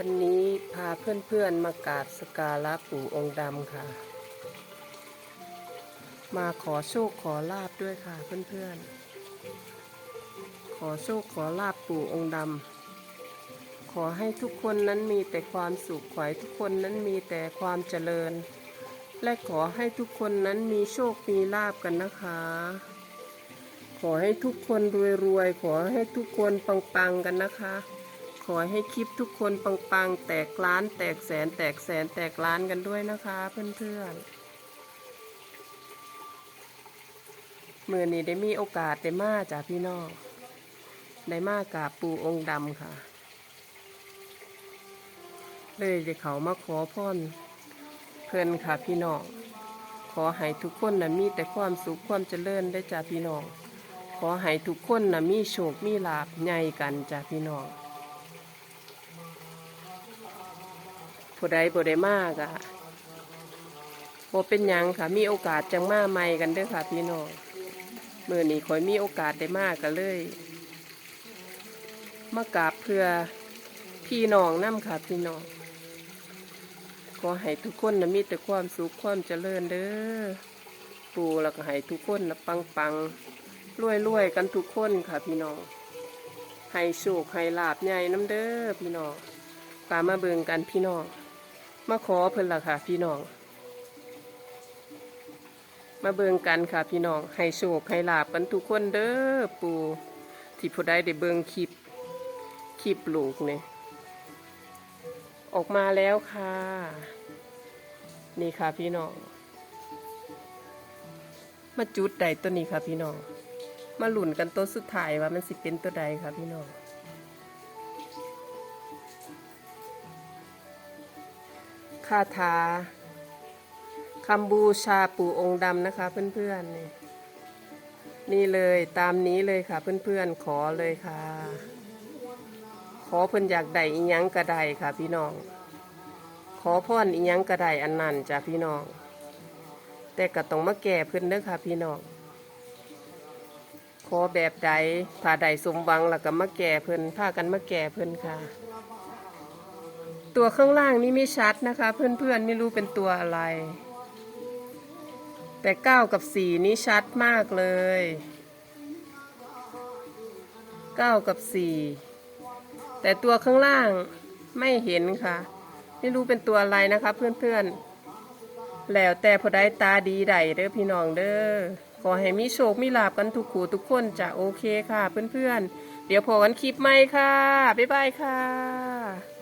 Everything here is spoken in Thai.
วันนี้พาเพื่อนๆมากราบสการะปู่องค์ดำค่ะ มาขอโชคขอลาบด้วยค่ะเพื่อนๆ ขอโชคขอลาบปู่องค์ดำขอให้ทุกคนนั้นมีแต่ความสุขขอให้ทุกคนนั้นมีแต่ความเจริญ และขอให้ทุกคนนั้นมีโชคมีลาบกันนะคะ ขอให้ทุกคนรวยๆขอให้ทุกคนปังๆกันนะคะ ขอให้คลิปทุกคนปังๆ แตกล้าน แตกแสน แตกแสน แตกล้านกันด้วยนะคะเพื่อนๆเมื่อนี้ได้มีโอกาสได้มาจากพี่น้องได้มากราบปูองค์ดำค่ะ เลยได้เขามาขอพรเพื่อนค่ะพี่น้องขอให้ทุกคนนะมีแต่ความสุขความเจริญได้จากพี่น้องขอให้ทุกคนนะมีโชคมีลาบใหญ่กันจากพี่น้อง ผู้ใดผู้ใดมากอะบ่เป็นยังค่ะ มีโอกาสจังมาใหม่กันเด้อค่ะ พี่น้องเมื่อนี้ขอยมีโอกาสได้มากกันเลย มากราบเพื่อพี่น้องน้ำค่ะ พี่น้องขอให้ทุกคนนะมีแต่ความสุขความเจริญเด้อปูแล้วก็ให้ทุกคนนะปังปังรวยรวยกันทุกคนค่ะ พี่น้องให้โชคให้ลาบใหญ่น้ำเด้อพี่น้องปามาเบิงกันพี่น้อง มาขอเพิ่นละค่ะ พี่น้อง มาเบิงกันค่ะพี่น้อง ให้โชคให้ลาบกันทุกคนเด้อปูที่ผู้ใดได้เบิงคลิปคลิปลูกเนี่ยออกมาแล้วค่ะ นี่ค่ะพี่น้อง มาจุดใดตัวนี้ค่ะพี่น้อง มาหลุนกันตัวสุดท้ายว่ามันสิเป็นตัวใดค่ะพี่น้อง คาถาคำบูชาปู่องค์ดำนะคะเพื่อนๆนี่นี่เลยตามนี้เลยค่ะเพื่อนๆขอเลยค่ะ ขอเพิ่นอยากได้อีหยังกระไดค่ะพี่น้อง ขอพรอีหยังกระไดอันนั้นจ้ะพี่น้อง แต่ก็ต้องมาแก่เพิ่นเด้อค่ะพี่น้อง ขอแบบใดถ้าใดสมหวังแล้วก็มาแก่เพิ่นพากันมาแก่เพิ่นค่ะ ตัวข้างล่างนี่ไม่ชัดนะคะ เพื่อนๆไม่รู้เป็นตัวอะไร แต่เก้ากับสี่นี่ชัดมากเลยเก้ากับสี่แต่ตัวข้างล่างไม่เห็นค่ะ ไม่รู้เป็นตัวอะไรนะคะ เพื่อนๆ แล้วแต่พอได้ตาดีใดเด้อพี่น้องเด้อขอให้มีโชคมีลาบกันทุกขูทุกคนจะโอเคค่ะ เพื่อนๆ เดี๋ยวพอกันคลิปใหม่ค่ะ บ๊ายบายค่ะ